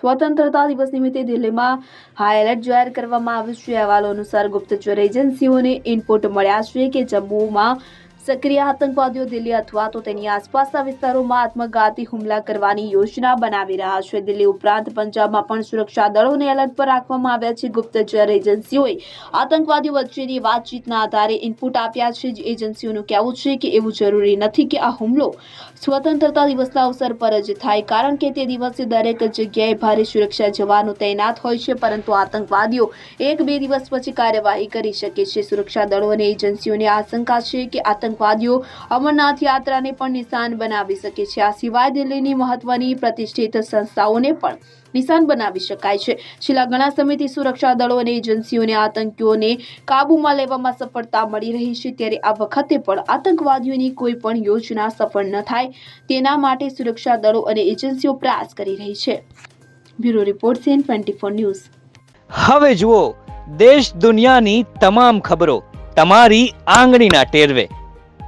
સ્વતંત્રતા દિવસ નિમિત્તે દિલ્હીમાં હાઈ એલર્ટ જાહેર કરવામાં આવ્યું છે. અહેવાલો અનુસાર ગુપ્તચર એજન્સીઓને ઇનપુટ મળ્યા છે કે જમ્મુમાં સક્રિય આતંકવાદીઓ દિલ્હી અથવા તો તેની આસપાસના વિસ્તારોમાં આત્મઘાતી હુમલા કરવાની યોજના બનાવી રહ્યા છે. દિલ્હી ઉપરાંત પંજાબમાં પણ સુરક્ષા દળોને એલર્ટ પર રાખવામાં આવ્યા છે. ગુપ્તચર એજન્સીઓએ આતંકવાદીઓ વચ્ચેની વાતચીતના આધારે ઇનપુટ આપ્યા છે. એજન્સીઓનું કહેવું છે કે એવું જરૂરી નથી કે આ હુમલો સ્વતંત્રતા દિવસના અવસર પર જ થાય, કારણ કે તે દિવસે દરેક જગ્યાએ ભારે સુરક્ષા જવાનો તૈનાત હોય છે, પરંતુ આતંકવાદીઓ એક બે દિવસ પછી કાર્યવાહી કરી શકે છે. સુરક્ષા દળો અને એજન્સીઓની આશંકા છે કે આતંકવાદીઓ અમરનાથ યાત્રાને પણ નિશાન બનાવી શકે છે. આ સિવાય દિલ્હીની મહત્વની પ્રતિષ્ઠિત સંસ્થાઓને પણ નિશાન બનાવી શકાય છે. છેલ્લા ઘણા સમયથી સુરક્ષા દળો અને એજન્સીઓને આતંકીઓને કાબૂમાં લેવામાં સફળતા મળી રહી છે. ત્યારે આ વખતે પણ આતંકવાદીઓની કોઈ પણ યોજના સફળ ન થાય. તેના માટે સુરક્ષા દળો અને એજન્સીઓ પ્રયાસ કરી રહી છે. Bureau report CN twenty four news. હવે જુઓ, દેશ દુનિયાની તમામ ખબરો તમારી આંગળીના ટેરવે.